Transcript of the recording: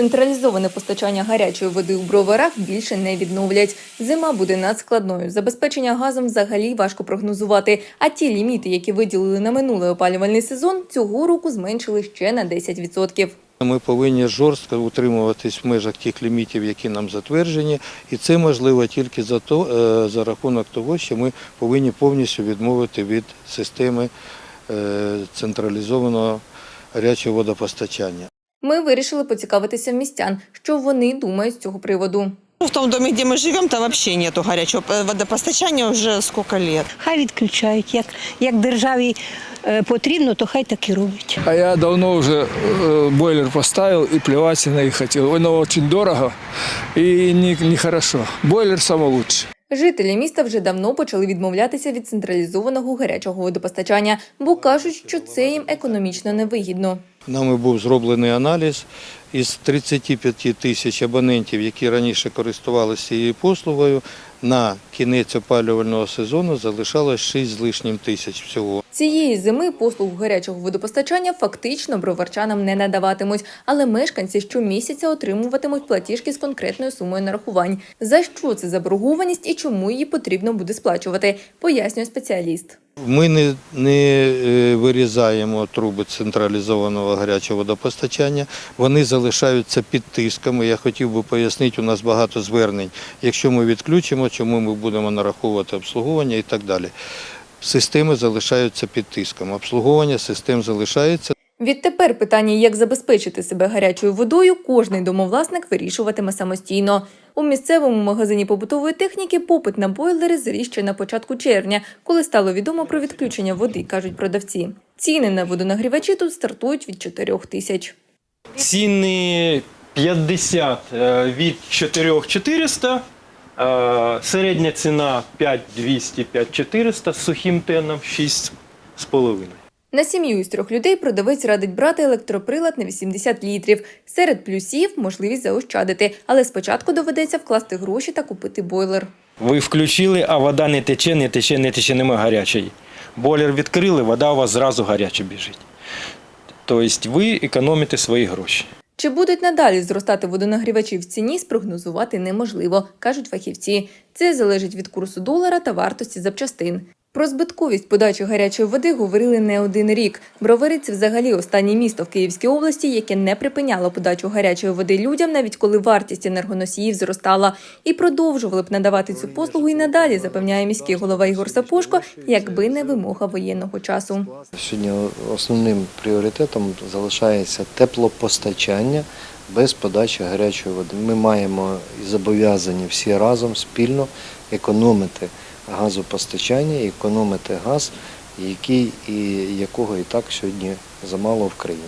Централізоване постачання гарячої води у броварах більше не відновлять. Зима буде надскладною. Забезпечення газом взагалі важко прогнозувати. А ті ліміти, які виділили на минулий опалювальний сезон, цього року зменшили ще на 10%. Ми повинні жорстко утримуватись в межах тих лімітів, які нам затверджені, і це можливо тільки за, то, е, за рахунок того, що ми повинні повністю відмовити від системи е, централізованого гарячого водопостачання. Ми вирішили поцікавитися в містян, що вони думають з цього приводу. Ну, В том доме, где мы живем, там вообще нету горячего э, водопостачания уже сколько лет. Хай відключають. Як, як державі е, потрібно, то хай так і роблять. А я давно уже э, бойлер поставил и плевать на них хотел. Оно очень дорого и не- нехорошо. Бойлер самый лучший. Жителі міста вже давно почали відмовлятися від централізованого гарячого водопостачання, бо кажуть, що це їм економічно невигідно. Нами був зроблений аналіз із 35 тисяч абонентів, які раніше користувалися цією послугою. На кінець опалювального сезону залишалось 6 з лишнім тисяч всього. Цієї зими послуг гарячого водопостачання фактично броварчанам не надаватимуть, але мешканці щомісяця отримуватимуть платіжки з конкретною сумою нарахувань. За що це заборгованість і чому її потрібно буде сплачувати, пояснює спеціаліст. Ми не, не е, вирізаємо труби централізованого гарячого водопостачання. Вони залишаються під тисками. Я хотів би пояснити, у нас багато звернень. Якщо ми відключимо, чому ми будемо нараховувати обслуговування і так далі. Системи залишаються під тиском. Обслуговування систем залишається. Відтепер питання, як забезпечити себе гарячою водою, кожний домовласник вирішуватиме самостійно. У місцевому магазині побутової техніки попит на бойлери зріс ще на початку червня, коли стало відомо про відключення води, кажуть продавці. Ціни на водонагрівачі тут стартують від 4 тисяч. Ціни 50 е, від 4400, е, середня ціна 5200 5400 з сухим теном 6,5. На сім'ю із трьох людей продавець радить брати електроприлад на 80 літрів. Серед плюсів можливість заощадити, але спочатку доведеться вкласти гроші та купити бойлер. Ви включили, а вода не тече, не тече, не тече, нема гарячої. Бойлер відкрили, вода у вас зразу гаряча біжить. Тобто ви економите свої гроші. Чи будуть надалі зростати водонагрівачі в ціні, спрогнозувати неможливо, кажуть фахівці. Це залежить від курсу долара та вартості запчастин. Про збитковість подачі гарячої води говорили не один рік. Бровари – взагалі останнє місто в Київській області, яке не припиняло подачу гарячої води людям, навіть коли вартість енергоносіїв зростала. І продовжували б надавати цю послугу і надалі, запевняє міський голова Ігор Сапошко, якби не вимога воєнного часу. Сьогодні основним пріоритетом залишається теплопостачання без подачі гарячої води. Ми маємо і зобов'язані всі разом спільно економити газопостачання, і економити газ, який і якого і так сьогодні замало в країні.